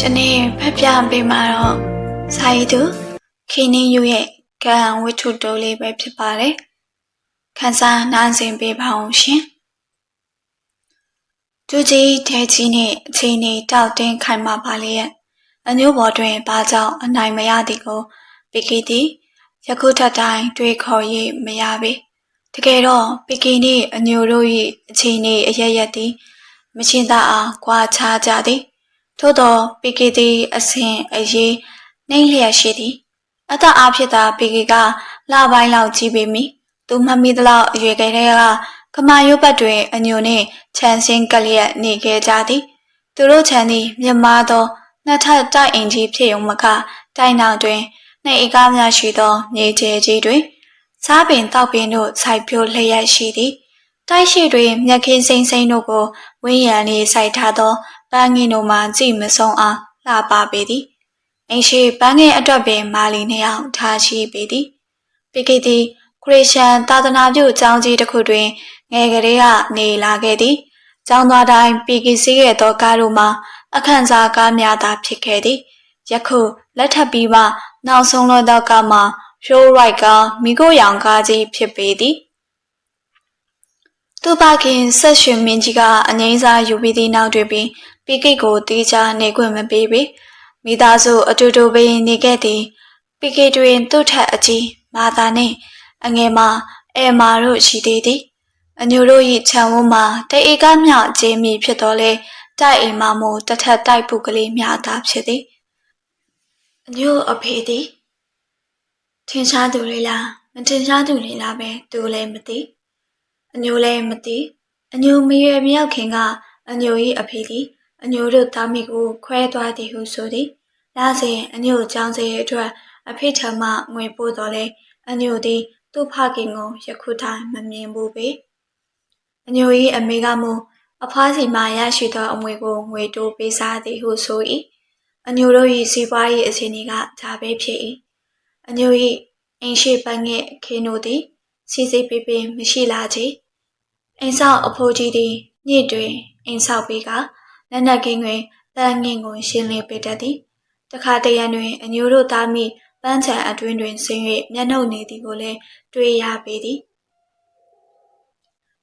ယနေ့ဖက်ပြပေးမှာတော့စာရီသူခင်းနေယူရဲ့ကံဝိထုတိုးလေးပဲဖြစ်ပါတယ်ခန်းစားနားဆင်ပေးပါအောင်ရှင်သူကြီးထဲကြီးနဲ့အချိန်နေတောက်တင်းခိုင်မာပါလေရဲ့အညို့ဘော်တွင်ဘာကြောင့်အနိုင်မရသည်ကိုပီကီသည်ယခုထက်တိုင်းတွေးခေါ်၍မရပေတကယ်တော့ပီကီနှင့်အညိုတို့၏အချိန်နေအရရက်သည်မချင်းသာအားကြွားချကြသည် ထို့သောပီကီသည်အစဉ်အရေးနှိမ့်လျက်ရှိသည်အသက်အားဖြင့်သာပီကီကလပိုင်းလောက်ကြီးပေမည်သူမမိသလောက်အရွယ်ကလေးကကမာရုပ်ပတ်တွင်အညိုနှင့်ခြံစင်းကလျက်နေခဲ့ကြသည် သူတို့ခြံသည်မြမသောနှစ်ထပ်တိုက်အိမ်ကြီးဖြစ်ုံမကတိုင်နောက်တွင်နှိမ်အကားများရှိသောမြေကျဲကြီးတွင်စားပင်တောက်ပင်တို့စိုက်ပျိုးလျက်ရှိသည်တိုက်ရှိတွင်မြက်ခင်းစိမ့်စိမ့်တို့ကိုဝင်းရံလေးစိုက်ထားသော ပန်းငင်တို့မှကြည့်မဆုံးအောင်လှပပေသည်အိမ်ရှိပန်းငင်အတွက်ပင်မာလီနှစ်ယောက်ထားရှိပေသည်ပိကိသည်ခရစ်ယာန်သာသနာပြုကျောင်းကြီးတစ်ခုတွင်ငယ်ကလေးကနေလာခဲ့သည်ကျောင်းသားတိုင်းပိကိစီးခဲ့သောကားတို့မှာအခန့်စားကားများသာဖြစ်ခဲ့သည်ယခုလက်ထပ်ပြီးမှနောက်ဆုံးလောတော့ကမှ show right ကမိကိုရောင်ကားကြီးဖြစ်ပေသည်သူပါခင်ဆက်ရှင်မင်းကြီးကအငိမ့်စားယူပြီးသည့်နောက်တွင်ပင် ပီကိတ်ကိုတီးချနေခွင့်မပေးပေမိသားစုအတူတူပင်နေခဲ့သည်ပီကိတ်တွင်သူ့ထက်အကြီးမာသာနှင့်အငယ်မအဲမာတို့ရှိသေးသည်အညိုတို့၏ခြံဝန်းမှာတအေကားမြကျင်းမိဖြစ်တော်လဲတိုက်အိမ်မမို့တထက်တိုက်ပုကလေးများသာဖြစ်သည်အညိုအဖေသည်ထင်ရှားသူလေးလားမထင်ရှားသူလေးလားပဲသူလည်းမသိအညိုလည်းမသိအညိုမရွယ်မြောက်ခင်ကအညို၏အဖေသည် အညိုတို့သားမိကိုခွဲသွားသည်ဟုဆိုသည်ဒါစဉ်အညိုကြောင်းစေအတွက်အဖေထမငွေပို့တော်လဲအညိုသည်သူ့ဖခင်ကိုယခုတိုင်မမြင်ဘူးပေအညို၏အမေကမူအဖွားစီမှရရှိသောအမွေကိုငွေတိုးပေးစားသည်ဟုဆို၏အညိုတို့၏စီးပွားရေးအခြေအနေကဒါပဲဖြစ်၏အညို၏အင်းရှိပန်းငယ်ခင်းတို့သည်စီစီပီပင်မရှိလာချေအိမ်ဆောက်အဖိုးကြီးသည်ညစ်တွင်အိမ်ဆောက်ပြီးက လက်နက်ကင်းတွင်ပန်းငင်ကိုရှင်းလင်းပေးတတ်သည်တခါတရံတွင်အညိုတို့သားမိပန်းချံအတွင်းတွင်ဆင်း၍မျက်နှုတ်နေသည်ကိုလည်းတွေ့ရပေသည်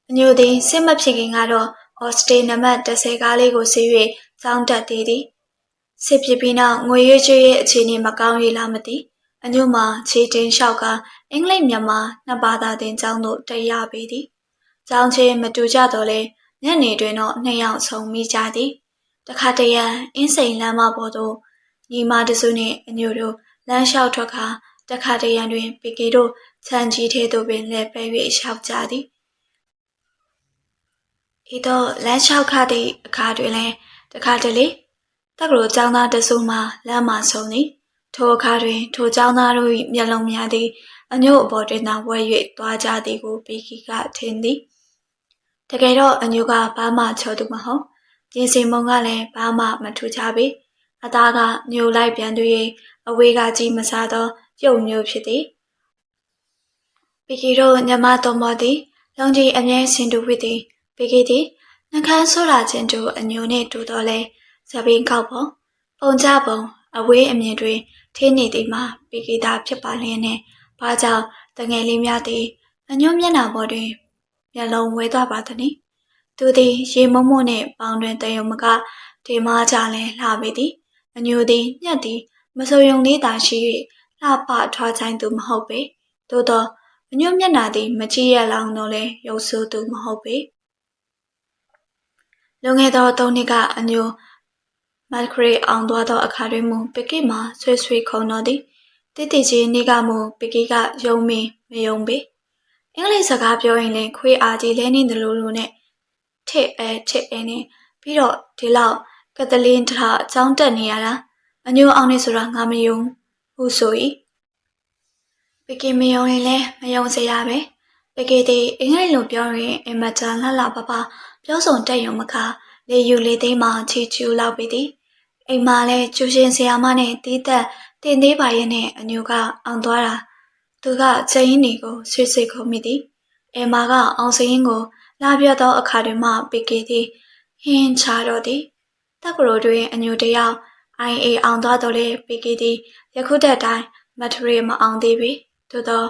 အညိုသည်စစ်မဖြစ်ခင်ကတော့အော်စတေနမတ်30ကားလေးကိုဆေး၍စောင်းတက်သေးသည်စစ်ဖြစ်ပြီးနောက်ငွေရွှေချွေရဲ့အခြေအနေမကောင်းရလားမသိအညို့မှာခြေတင်လျှောက်ကအင်္ဂလိပ်မြန်မာနှစ်ဘာသာသင်ကျောင်းသို့တက်ရပေသည်ကျောင်းချင်းမတူကြတော့လဲ ညနေတွင်တော့နှစ်ယောက်ဆုံမိကြသည်တခါတရံအင်းစိန်လမ်းမပေါ်သို့ညီမတစုနှင့်အညို့တို့လမ်းလျှောက်ထွက်ခါတခါတရံတွင်ပီကီတို့ခြံကြီးထဲသို့ပင်လဲပဲ၍လျှောက်ကြသည်ဤတော့လမ်းလျှောက်ခသည့်အခါတွင်လည်းတခါတလေတက္ကသိုလ်ကျောင်းသားတစုမှလမ်းမှဆုံသည်ထိုအခါတွင်ထိုကျောင်းသားတို့၏မျက်လုံးများသည်အညို့အပေါ်တွင်သာဝဲ၍သွားကြသည်ကိုပီကီကထင်သည် တကယ်တော့အညို့ကဘာမှချောသူမဟုတ်ပြင်စင်မုံကလည်းဘာမှမထူကြပေအသားကညိုလိုက်ပြန်သူ၏အဝေးကကြီးမစားသောရုပ်မျိုးဖြစ်သည်ပီကီတို့ညမတော်မသည်လုံကြီးအမြဲစင်တူဝစ်သည်ပီကီသည်နှခမ်းဆိုးလာခြင်းတို့အညိုနှင့်တူတော်လဲဇပင်းကောက်ပုံပုံကြပုံအဝေးအမြင်တွင်ထင်းနေသည်မှာပီကီတာဖြစ်ပါလျက်နဲ့ဘာကြောင့်တငယ်လေးများသည်အညိုမျက်နှာပေါ်တွင် မျက်လုံးဝဲသွားပါသည်။သူသည်ရေမုံမုံနှင့်ပေါင်တွင်တယုံမကဒေမားကြလဲလှပေသည်။အညိုသည်ညက်သည်မစုံယုံလေးသာရှိ၍လှပထွားချိုင်းသူမဟုတ်ပေ။သို့သောအညိုမျက်နှာသည်မကြည့်ရလောင်တော့လဲရုပ်ဆိုးသူမဟုတ်ပေ။လွန်ခဲ့သောသုံးနှစ်ကအညိုမတ်ခရီအောင်သွားသောအခါတွင်မူပကစ်မှာဆွေးဆွေးခုံတော်သည်တိတိချင်းနေ့ကမူပကစ်ကယုံမင်းမယုံပေ အင်္ဂလိပ်စကားပြောရင်လည်းခွေးအားကြီးလဲနေတယ်လို့လို့နဲ့ထစ်အဲထစ်အဲနဲ့ပြီးတော့ဒီလောက်ကက်သလင်းထအကြောင်းတက်နေရတာအညိုအောင်နေဆိုတာငါမယုံဟုဆို၏ပကင်မယုံရင်လည်းမယုံစရာပဲပကေတီအင်္ဂလိပ်လိုပြောရင်အမတန်လှလှပပပြောစုံတက်ရုံမကလေယူလေသိမ်းမှချီချူလောက်ပြီသည်အိမ်မှာလည်းကျူရှင်ဆရာမနဲ့တီးသက်တင်သေးပါရဲ့နဲ့အညိုကအောင်သွားတာ သူကချိန်ရင်းနေကိုဆွေးဆွေးခုံမိသည်အဲမာကအောင်စရင်ကို လာပြသောအခါတွင်မှပေကေသည်ဟင်းချတော့သည်တက္ကသိုလ်တွင်အညိုတယောက် IA အောင်သွားတော့လေပီကီတီယခုတက်တိုင်းမထရီမအောင်သေးပြီသို့တော့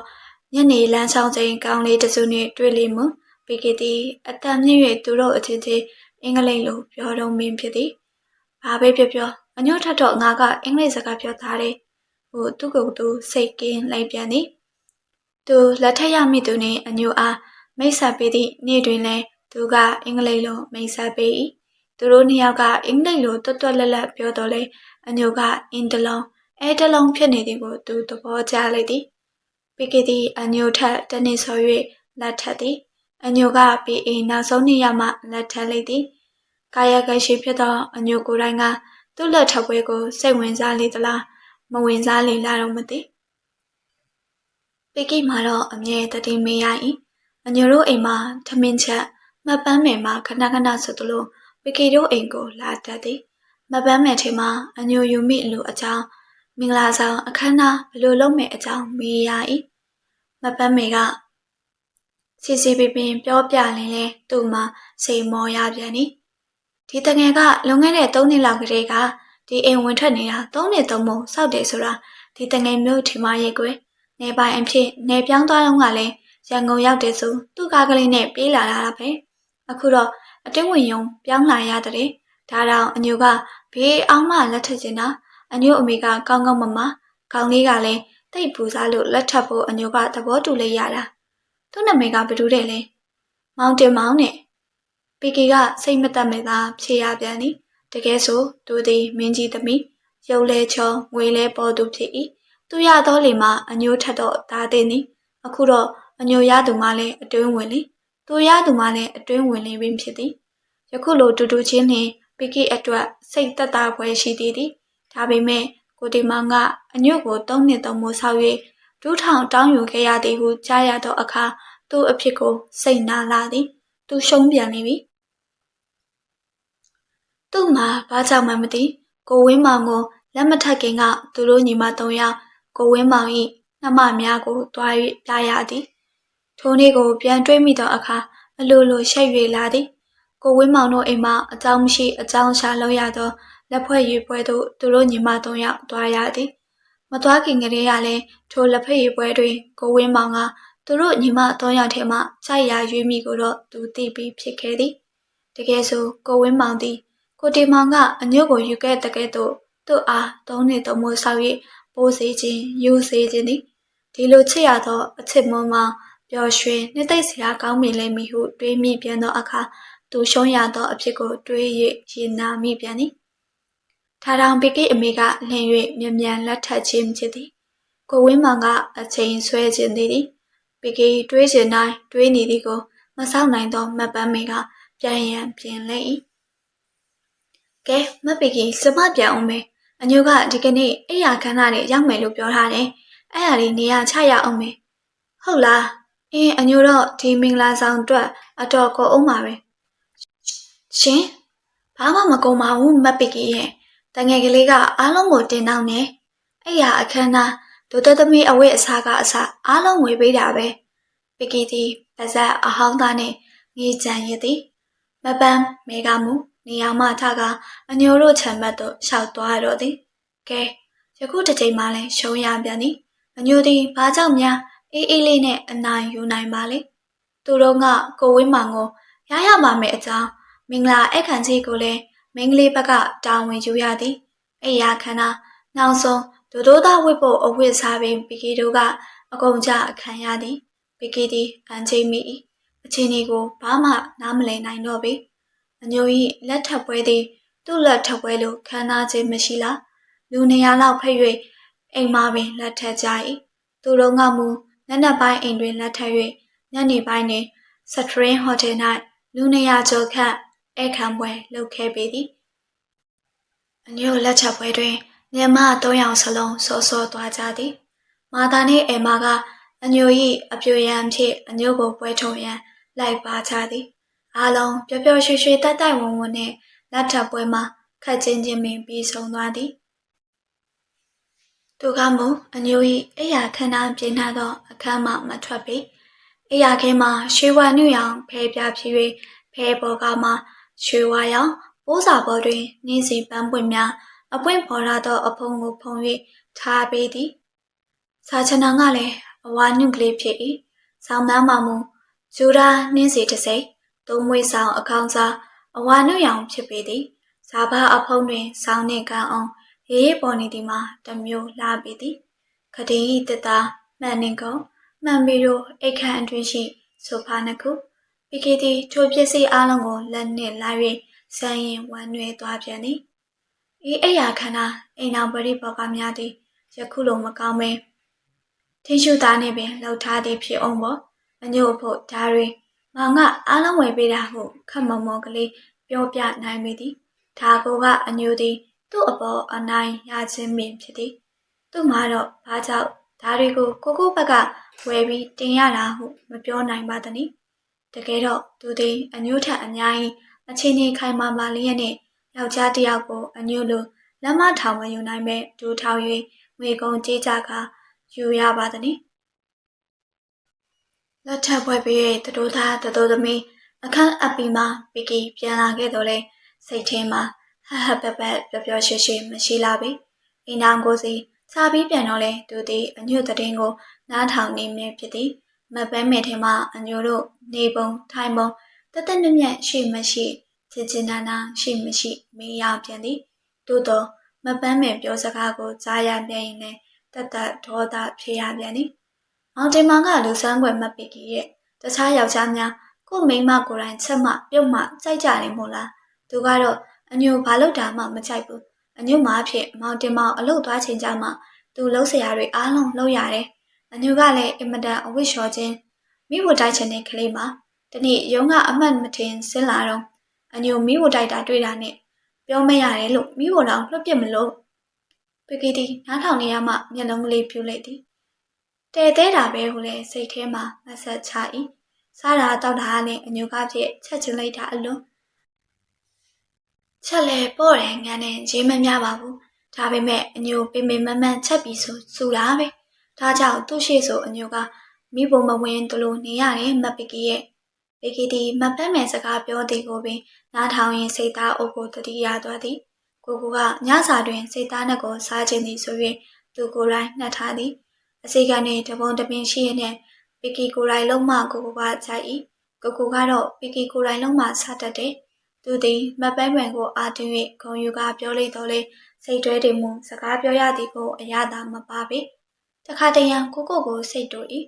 ညနေလမ်းဆောင်ချိန်ကောင်းလေးတစ်စုနဲ့တွေ့လိမ့်မပီကီတီအတန်မြင့်၍သူတို့အချင်းချင်းအင်္ဂလိပ်လိုပြောတော့မင်းဖြစ်သည်ဘာပဲပြောပြောအညို့ထက်တော့ငါကအင်္ဂလိပ်စကားပြောသားတယ်ဟိုသူ့ကိုယ်သူစိတ်ကင်းလိုက်ပြန်သည် သူလက်ထက်ရမိသူနှင့်အညို့အားမိတ်ဆက်ပေးသည့်နေ့တွင်လည်းသူကအင်္ဂလိပ်လိုမိတ်ဆက်ပေး၏သူတို့နှစ်ယောက်ကအင်္ဂလိပ်လိုတွတ်တွတ်လက်လက်ပြောတော့လေအညိုကအင်းတလုံးအဲတလုံးဖြစ်နေသည်ကိုသူသဘောကျလိုက်သည်ပီကီတီအညိုထက်တနည်းဆို၍လက်ထက်သည်အညိုကပီအိနောက်ဆုံးနေရမှလက်ထက်လိုက်သည်ကာယကရှိဖြစ်သောအညိုကိုယ်တိုင်ကသူ့လက်ထပ်ပွဲကိုစိတ်ဝင်စားလေသလားမဝင်စားလေလားတော့မသိ ပီကီမှာတော့အမြဲတတိမေးရ၏အညိုတို့အိမ်မှာထမင်းချက်မပန်းမယ်မှာခဏခဏဆိုသလိုပီကီတို့အိမ်ကိုလာတတ်သည်မပန်းမယ်ထဲမှာအညိုယူမိလိုအကြောင်းမင်္ဂလာဆောင်အခမ်းအနားဘလို့လုပ်မယ်အကြောင်းမေးရ၏မပန်းမယ်ကစီစီပင်ပင်ပြောပြလင်းလဲသူ့မှာစိတ်မောရပြန်သည်ဒီတငယ်ကလွန်ခဲ့တဲ့3နှစ်လောက်ကလေးကဒီအိမ်ဝင်ထွက်နေတာ3နှစ်သုံးပုံစောက်တယ်ဆိုတာဒီတငယ်မျိုးထင်မရဲ့ကွယ် နေပိုင်အဖြစ်နေပြောင်းသွားတော့ကလည်းရန်ကုန်ရောက်တယ်ဆိုသူ့ကားကလေးနဲ့ပြေးလာတာပဲအခုတော့အတင်းဝင်ယုံပြောင်းလာရတဲ့ဒါတောင်အညိုကဘေးအောင်မှလက်ထပ်ချင်တာအညိုအမေကကောင်းကောင်းမမကောင်းလေးကလည်းတိတ်ပူစားလို့လက်ထပ်ဖို့အညိုကသဘောတူလိုက်ရတာသူ့နာမည်ကဘယ်သူတဲ့လဲမောင်တင်မောင်နဲ့ပီကီကစိတ်မသက်မဲ့သာဖြေရပြန်သည်တကယ်ဆိုသူသည်မင်းကြီးသမီးရုပ်လဲချောငွေလဲပေါ်သူဖြစ်၏ သူရသောလေမှာအညိုထက်တော့သားတဲ့သည်အခုတော့အညိုရသူမှလည်းအတွင်းဝင်လေသူရသူမှလည်းအတွင်းဝင်လေပင်ဖြစ်သည်ယခုလိုတူတူချင်းနှင့်ပီကီအတွက်စိတ်သက်သာပွဲရှိသေးသည်ဒါပေမဲ့ကိုတီမောင်ကအညို့ကိုသုံးနှစ်သုံးမိုးဆောက်၍ဒူးထောင်တောင်းယူခဲ့ရသည်ဟုကြားရသောအခါသူ့အဖြစ်ကိုစိတ်နာလာသည်သူရှုံးပြန်နေပြီသူ့မှာဘာကြောင့်မှမသိကိုဝင်းမောင်ကိုလက်မထပ်ခင်ကသူတို့ညီမသုံးယောက် ကိုဝင်းမောင်၏နှမများကိုတွား၍ပြရသည်ထိုနေ့ကိုပြန်တွေးမိသောအခါအလိုလိုရှက်၍လာသည်ကိုဝင်းမောင်တို့အိမ်မှာအကြောင်းမရှိအကြောင်းရှာလို့ရသောလက်ဖွဲ့ရွေပွဲသို့သူတို့ညီမသုံးယောက်တွားရသည်မတွားခင်ကလေးကလည်းထိုလက်ဖက်ရွေပွဲတွင်ကိုဝင်းမောင်ကသူတို့ညီမသုံးယောက်ထဲမှကြိုက်ရာရွေးမိကိုတော့သူသိပြီးဖြစ်ခဲ့သည်တကယ်ဆိုကိုဝင်းမောင်သည်ကိုတီမောင်ကအညို့ကိုယူခဲ့တဲ့ကဲ့သို့သူ့အားသုံးနှစ်သုံးမိုးဆောက်၍ ပိုးစေခြင်းယူစေခြင်းသည်ဒီလိုချစ်ရသောအချစ်မွန်းမှာပျော်ရွှင်နှစ်သိမ့်စရာကောင်းမြင်လိမ့်မည်ဟုတွေးမိပြန်သောအခါသူရှုံးရသောအဖြစ်ကိုတွေး၍ရင်နာမိပြန်သည်ထာတောင်ပီကိအမေကလင်၍မြ мян လက်ထပ်ခြင်းဖြစ်သည်ကိုဝင်းမောင်ကအချိန်ဆွဲခြင်းသည်သည်ပီကိတွေးခြင်းတိုင်းတွေးနေသည်ကိုမဆောက်နိုင်သောမတ်ပန်းမေကပြန်ရန်ပြင်လဲ၏ကဲမပီကိစမပြန်အောင်မေ အညိုကဒီကနေ့အိယာခန်းသားနဲ့ရောက်မယ်လို့ပြောထားတယ်အဲ့ဟာလေးနေရာချရအောင်မေဟုတ်လားအင်းအညိုတော့ဒီမင်္ဂလာဆောင်အတွက်အတော်ကိုအောင်ပါပဲရှင်ဘာမှမကုန်ပါဘူးမပီကီရဲ့တငယ်ကလေးကအားလုံးကိုတင်တောင်းနေအဲ့ရအခမ်းအနားဒုတသမီးအဝိအစားကအစအားလုံးဝေပေးတာပဲပီကီတီပါဇက်အဟောင်းသားနဲ့ငေးကြံရသည်မပန်းမေကမူနေရာမှထကအညိုတို့ခြံမတ်တို့ရှောက်သွားတော့သည် ကဲယခုတစ်ချိန်မှလည်းရှုံးရပြန်သည်အညိုသည်ဘာကြောင့်များအေးအေးလေးနဲ့အနိုင်ယူနိုင်ပါလေသူတို့ကကိုဝင်းမောင်ကိုရရပါမယ်အကြောင်းမင်္ဂလာအခမ်းကြီးကိုလည်းမင်းကလေးဘက်ကတာဝန်ယူရသည်အိယာခန္ဓာနောက်ဆုံးဒိုဒိုသားဝစ်ဖို့အဝစ်စားပင်ပီကီတို့ကအကုန်ကြအခမ်းရသည်ပီကီသည်အန်ချိန်မိ၏အချိန်ဒီကိုဘာမှနားမလည်နိုင်တော့ပေအညို၏လက်ထပ်ပွဲသည်သူ့လက်ထပ်ပွဲလိုခမ်းနားခြင်းမရှိလား လူနေရာလောက်ဖိတ်၍အိမ်မှာပင်လက်ထပ်ကြ၏သူတို့ကမူနက်နက်ပိုင်းအိမ်တွင်လက်ထပ်၍ညနေပိုင်းတွင်စထရင်းဟိုတယ်၌လူနေရာကျော်ခန့်ဧခံပွဲလုပ်ခဲ့ပေသည်အညိုလက်ချက်ပွဲတွင်မြန်မာသုံးယောက်စလုံးစောစောသွားကြသည်မာသာနှင့်အေမာကအညို၏အပြိုရန်ဖြင့်အညိုကိုပွဲထုံရန်လိုက်ပါကြသည်အားလုံးပျော်ပျော်ရွှင်ရွှင်တိုက်တိုက်ဝုံဝုံနှင့်လက်ထပ်ပွဲမှာခက်ချင်းချင်းပင်ပြီးဆုံးသွားသည် သူကမူအညို၏အိယာခန္ဓာပြင်းထသောအခမ်းမှမထွက်ပေအိယာခဲမှာရွှေဝါနုရောင်ဖဲပြဖြစ်၍ဖဲပေါ်ကမှရွှေဝါရောင်ပိုးစာပေါ်တွင်နှင်းစီပန်းပွင့်များအပွင့်ပေါ်လာသောအဖုံကိုဖုံ၍ထားပေးသည်စာချနာကလည်းအဝါညွန့်ကလေးဖြစ်၏ဆောင်းသားမှမူဂျူရာနှင်းစီတစ်စိမ်သုံးမွေးဆောင်အကောင်းစားအဝါညွန့်ရောင်ဖြစ်ပေသည်ဇာဘာအဖုံတွင်ဆောင်းနှင့်ကန်းအောင် ရေးရေးပေါ်နေသည်မှာတစ်မျိုးလာပေသည်ခဒင်းဤတသားမှန်နှင့်ကုန်မှန်ပြီးတော့အိတ်ခန့်အတွင်းရှိဆိုဖာနှစ်ခုပိကေတီထိုပစ္စည်းအလုံးကိုလက်နှင့်လာ၍ဆန်းရင်ဝမ်းနွယ်သွားပြန်သည်ဤအိယာခန္ဓာအိမ်အောင်ပရိဘောကများသည်ယခုလိုမကောင်းမဲထင်းရှူသားနှင့်ပင်လှုပ်ထားသည်ဖြစ်အောင်ပေါ့အညို့ဖို့ဓာရီမောင်ကအားလုံးဝယ်ပေးတာဟုခတ်မမောကလေးပြောပြနိုင်မိသည်ဒါကိုကအညိုသည် သူ့အပေါ်အနိုင်ရခြင်းပင်ဖြစ်သည်သူ့မှာတော့ဘာကြောင့်ဒါတွေကိုကိုကိုဘက်ကဝယ်ပြီးတင်ရတာဟုမပြောနိုင်ပါသနည်းတကယ်တော့သူသည်အညို့ထက်အများကြီးအချင်းကြီးခိုင်မာပါလျက်နဲ့ယောက်ျားတစ်ယောက်ကိုအညို့လိုလက်မထောင်မယူနိုင်မဲ့ဒူထောင်၍ငွေကုန်ကြေးကြကယူရပါသနည်းလက်ထပ်ပွဲပေးတဲ့တတိုးသားတတိုးသမီးအခန်းအပီမှာပီကီပြန်လာခဲ့တော့လေစိတ်ထဲမှာ ဟဟပပပျော်ပျော်ရွှင်ရွှင်မရှိလာပြီအိမ်တော်ကိုစီစာပြီးပြန်တော့လေသူသည်အညွတ်တဲ့င်းကိုနားထောင်နေမြဲဖြစ်သည်မပန်းမဲ့ထဲမှာအညိုတို့နေပုံထိုင်ပုံတသက်မြမြရှိမရှိချစ်ချင်နာနာရှိမရှိမေးရပြန်သည်သို့တော့မပန်းမဲ့ပြောစကားကိုကြားရပြန်ရင်လည်းတတ်တတ်ဒေါသဖြစ်ရပြန်သည်မောင်တင်မောင်ကလူဆန်းွယ်မပစ်ကြီးရဲ့တခြားယောက်ျားများကိုမိန်းမကိုယ်တိုင်ချက်မှပြုတ်မှကြိုက်ကြတယ်မို့လားသူကတော့ အညိုဘာလို့တာမှမကြိုက်ဘူးအညို့မှဖြင့်မောင်တင်မောင်အလုပ်သွားချိန်ကြမှာသူလှုပ်ဆရာတွေအားလုံးလှုပ်ရတယ်အညို့ကလည်းအင်မတန်အဝိရှော်ခြင်းမိဖို့တိုက်ချင်တဲ့ကလေးမှာတနေ့ရုံးကအမှတ်မတင်ဆင်းလာတော့အညို့မိဖို့တိုက်တာတွေ့တာနဲ့ပြောမရတယ်လို့မိဖို့တော့လွှတ်ပြမလို့ပကီတီနားထောင်နေရမှမျက်လုံးကလေးပြူလိုက်သည်တဲသေးတာပဲဟုလည်းစိတ်ထဲမှာမဆက်ချ၏စားတာတောက်တာနဲ့အညိုကဖြစ်ချက်ချင်းလိုက်တာအလွန် ချက်လဲပေါ့တယ်ငန်းနဲ့ရေးမများပါဘူးဒါပေမဲ့အညိုပင်ပင်မမန်ချက်ပြီးဆိုစူတာပဲဒါကြောင့်သူ့ရှိဆိုအညိုကမိဘမဝင်တလို့နေရတယ်မပကီရဲ့ပကီတီမပန်းမဲ့စကားပြောသည်ကိုပင်နားထောင်ရင်စိတ်သားအုပ်ကိုတတိရသွားသည်ကိုကူကညစာတွင်စိတ်သားနှက်ကိုစားခြင်းသည်ဆို၍သူကိုယ်တိုင်နှက်ထားသည်အစီကနေတပုံတပင်ရှိရတဲ့ပကီကိုယ်တိုင်လုံးမကိုကူကကြိုက်၏ကိုကူကတော့ပကီကိုယ်တိုင်လုံးမစားတတ်တယ် သူသည်မပန်းပန်ကိုအာတင်၍ဂုံယူကပြောလိုက်တော့လေစိတ်တွဲတည်မှုစကားပြောရသည်ကိုအရသာမပါပေတခါတရံကိုကိုကိုစိတ်တူ၏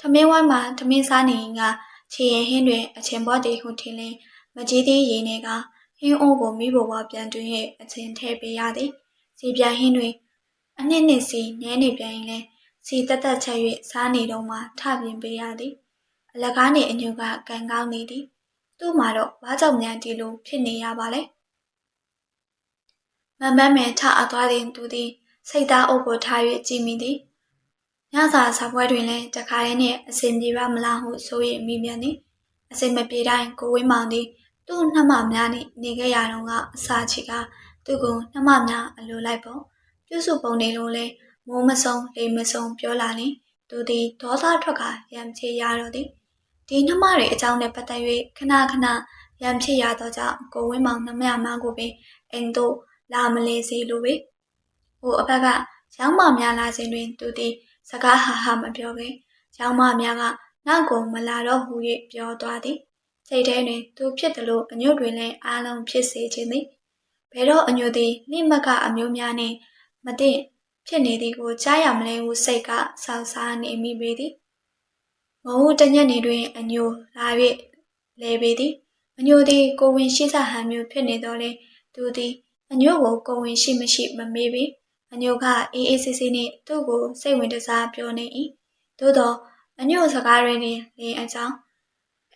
ထမင်းဝိုင်းမှာထမင်းစားနေရင်ကခြေရင်ဟင်းတွင်အချင်းဘောတေဟုထင်လင်းမကြီးသေးရင်တွေကဟင်းအိုးကိုမိဘဘပြန်တွင်၍အချင်းထဲပေးရသည်စီပြန်ဟင်းတွင်အနှစ်နှစ်စီနည်းနေပြန်ရင်လဲစီတက်တက်ချက်၍စားနေတော့မှထပြင်ပေးရသည်အလကားနှင့်အညူကကန်ကောင်းနေသည် သူ့မှာတော့ဘာကြောင့်များဒီလိုဖြစ်နေရပါလဲမမန်းမယ်ထအပ်သွားတဲ့သူသည်စိတ်သားအုပ်ကိုထား၍ကြည်မိသည်ညစာစားပွဲတွင်လည်းတခါရင်းနဲ့အစင်ပြေပါမလားဟုဆို၍မိပြန်သည်အစင်မပြေတိုင်းကိုဝင်းမောင်သည်သူ့နှမများနှင့်နေခဲ့ရတော့ကအစာချီကသူ့ကိုနှမများအလိုလိုက်ပေါ့ပြုစုပုံနေလို့လဲမိုးမဆုံလေမဆုံပြောလာရင်သူသည်ဒေါသထွက်ကရံချေရတော့သည် ဒီနှမတွေအကြောင်းနဲ့ပတ်သက်၍ခဏခဏရံဖြစ်ရတော့ကြောင့်ကိုဝင်းမောင်နှမများကိုပင်အိမ်သို့လာမလဲစေလိုပဲ။ဟိုအဖက်ကရောင်းမများလာခြင်းတွင် သူသည်စကားဟာဟာမပြောပဲရောင်းမများကနောက်ကိုမလာတော့ဟူ၍ပြောသွားသည်။စိတ်ထဲတွင်သူဖြစ်တယ်လို့အညွတ်တွင်လည်းအားလုံးဖြစ်စေခြင်းသည်။ဘယ်တော့အညွတ်သည်လိမကအမျိုးများနှင့်မသိဖြစ်နေသည်ကိုကြားရမလဲဟုစိတ်ကဆောက်စားနေမိပေသည်။ မဟုတ်တညက်နေတွင်အညိုလာ၍လဲပေသည်။အညိုသည်ကိုဝင်ရှိစဟန်မျိုးဖြစ်နေတော့လေသူသည်အညို့ကိုကိုဝင်ရှိမရှိမမေးပေအညို့ကအေးအေးဆေးဆေးနဲ့သူ့ကိုစိတ်ဝင်တစားပြောနေ၏သို့တော့အညို့စကားရင်းနဲ့လင်းအကြောင်း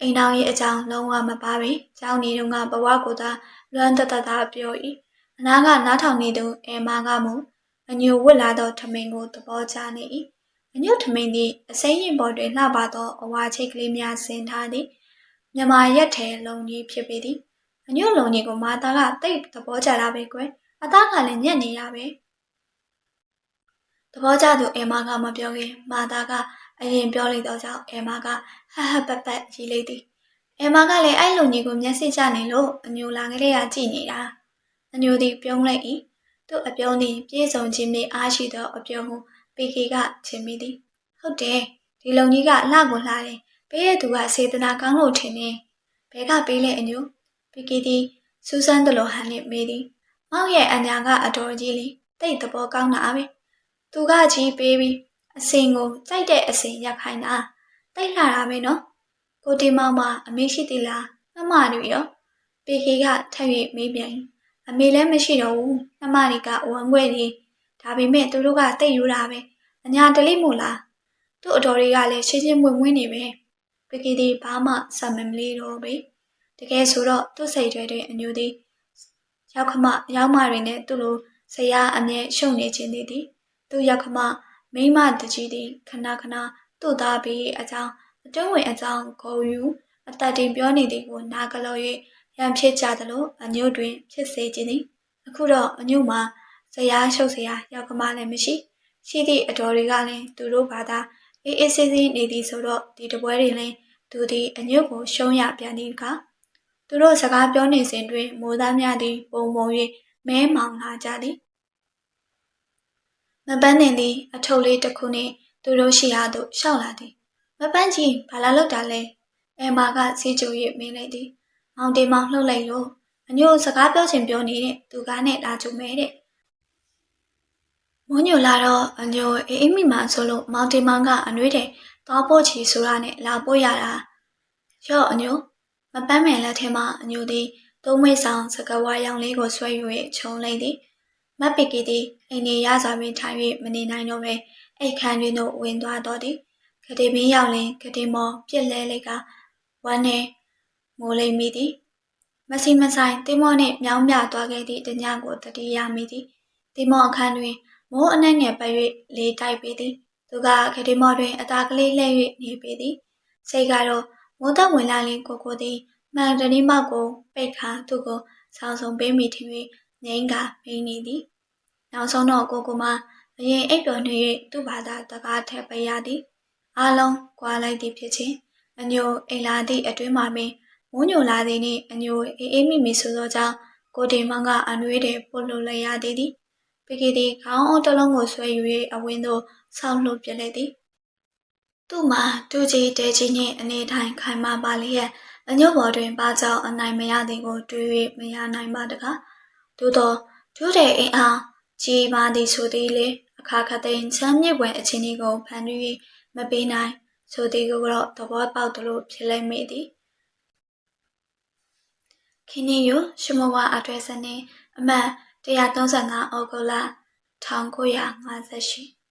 အိမ်တော်ရဲ့အကြောင်းလုံးဝမပါပေကျောင်းနေတုန်းကဘဝကိုသာလွမ်းတတတာပြော၏အနာကနားထောင်နေသူအဲမာကမူအညို့ဝစ်လာသောထမိန်ကိုသဘောကျနေ၏ အညို့ထမိန်သည်အစိမ်းရင်ပေါ်တွင်လှပသောအဝါချိတ်ကလေးများဆင်ထားသည်မြမရက်ထဲလုံကြီးဖြစ်ပေသည်အညွန့်လုံးကြီးကိုမာသားကတိတ်သဘောကျတာပဲကွယ်အသားကလည်းညက်နေတာပဲသဘောကျသူအမကမပြောခင်မာသားကအရင်ပြောလိုက်တော့ကြောင့်အမကဟဟပပရီလိုက်သည်အမကလည်းအဲ့လုံကြီးကိုမျက်စိကျနေလို့အညိုလာကလေးကကြည့်နေတာအညိုသည်ပြုံးလိုက်၏သူသူ့အပြုံးသည်ပြေဆုံးခြင်းနှင့်အားရှိသောအပြုံးဟု ပေကေကချင်မိသည်ဟုတ်တယ်ဒီလုံကြီးကလှကိုလှတယ်ပေးတဲ့သူကစေတနာကောင်းလို့ထင်တယ်ဘဲကပေးလဲအညိုပေကေသည်စူးစမ်းတယ်လို့ဟန်နှင့်မေးသည်မောင်ရဲ့အညာကအတော်ကြီးလေတိတ်သဘောကောင်းတာပဲသူကကြီးပေးပြီးအစင်ကိုကြိုက်တဲ့အစင်ရက်ခိုင်းတာတိတ်လှတာပဲနော်ကိုတီမောင်မအမေရှိသေးလားမမတို့ရောပေကေကထပ်၍မေးပြန်၏အမေလည်းမရှိတော့ဘူးနှမတွေကဝမ်းခွဲနေ ဒါပေမဲ့သူတို့ကတိတ်ယူတာပဲအညာတလိမို့လားသူ့အတော်တွေကလည်းရှင်းရှင်းမွင်မွင်နေပဲပေကေဒီဘာမှစမမလေးတော့ပဲတကယ်ဆိုတော့သူ့စိတ်ထဲတွင်အညူသည်ရောက်ခမရောက်မတွေနဲ့သူ့လိုဆရာအမြဲရှုံနေခြင်းသည်သည်သူ့ရောက်ခမမိမတကြီးသည်ခဏခဏသူ့သားပြီးအကြောင်းအတွင်းဝင်အကြောင်းဂုံယူအတတ်တင်ပြောနေသည်ကိုနားကလော၍ရံဖြစ်ကြသလိုအညို့တွင်ဖြစ်စေခြင်းသည်အခုတော့အညို့မှာ ဇရာရှုပ်စရာရောက်ကမလည်းမရှိရှိသည့်အတော်တွေကလည်းသူတို့ဘာသာအေးအေးဆေးဆေးနေသည်ဆိုတော့ဒီတပွဲတွေလည်းသူသည်အညို့ကိုရှုံးရပြန်သည်ကသူတို့စကားပြောနေစဉ်တွင်မိုးသားများသည်ပုံပုံ၍မဲမောင်လာကြသည်မပန်းနေသည်အထုပ်လေးတစ်ခုနှင့်သူတို့ရှိရာသို့ရှောက်လာသည်မပန်းကြီးဘာလာလောက်တာလဲအဲမာကစီကြို၍မင်းလိုက်သည်မောင်တင်မောင်လှုပ်လိုက်လို့အညို့စကားပြောချင်ပြောနေတဲ့သူကနဲ့လာကြုံမဲတဲ့ မွန်ညိုလာတော့အညိုအေးအေးမိမှဆိုလို့မောင်တင်မောင်ကအနှွေးတယ်သွားပို့ချီဆိုတာနဲ့လာပို့ရတာရော့အညိုမပန်းမယ်လက်ထဲမှာအညိုသည်သုံးမိတ်ဆောင်စကဝါရောင်လေးကိုဆွဲယူ၍ခြုံလိုက်သည်မပီကီသည်အိမ်နေရစာပင်ထိုင်၍မနေနိုင်တော့ပဲအိတ်ခမ်းတွင်သို့ဝင်သွားတော့သည်ကတိမင်းရောက်လင်ကတိမောပြက်လဲလိုက်ကဝမ်းနဲ့မိုးလိမ့်မိသည်မစီမဆိုင်တိမောနှင့်မြောင်းမြသွားခဲ့သည့်တညကိုတတိယမိသည်တိမောအခန်းတွင် မိုးအနှံ့ငယ်ပတ်၍လေတိုက်ပေသည်သူကကတိမောတွင်အသားကလေးလှည့်၍နေပေသည်စိတ်ကတော့မိုးသက်ဝင်လာလင်ကိုကိုသည်မှန်တနည်းမောက်ကိုပိတ်ခါသူ့ကိုဆောင်းဆုံးပေးမိထင်၍ငိမ့်ကမိန်နေသည်နောက်ဆုံးတော့ကိုကိုမအရင်အိပ်ပျော်နေ၍သူ့ဘာသာတကားထက်ပေးရသည်အားလုံးကွာလိုက်သည်ဖြစ်ခြင်းအညိုအိမ်လာသည့်အတွင်းမှာပင်မုန်းညိုလာသည်နှင့်အညိုအေးအေးမိမိဆိုသောကြောင့်ကိုတင်မောင်ကအနှွေးတယ်ပို့လို့လည်းရသေးသည် ပိကီသည်ခေါင်းအုပ်တစ်လုံးကိုဆွဲယူ၍အဝင်းသို့ဆောက်လှုပ်ပြလိုက်သည်သူ့မှာတူကြီးတဲကြီးနှင့်အနေထိုင်ခိုင်မာပါလျက်အညို့ဘော်တွင်ပါကြောင်အနိုင်မရသည်ကိုတွေး၍မရနိုင်ပါတကားသို့သောဒုတဲ့အင်အားကြီးပါသည်ဆိုသည်လေအခါခသိန်းချမ်းမြေပွင့်အချင်းဒီကိုဖန်တီး၍မပေးနိုင်ဆိုသည်ကိုတော့သဘောပေါက်သလိုဖြစ်လိုက်မိသည်ခင်းနီယိုရှမဝါအထွဲစနေအမှတ် 135ဩဂုတ်လ1958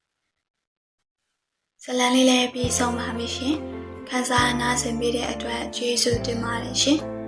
ဇလန်လေးလည်းပြီးဆုံးပါပြီရှင်ခန်းစားနားဆင်ပေးတဲ့အတွက်ကျေးဇူးတင်ပါတယ်ရှင်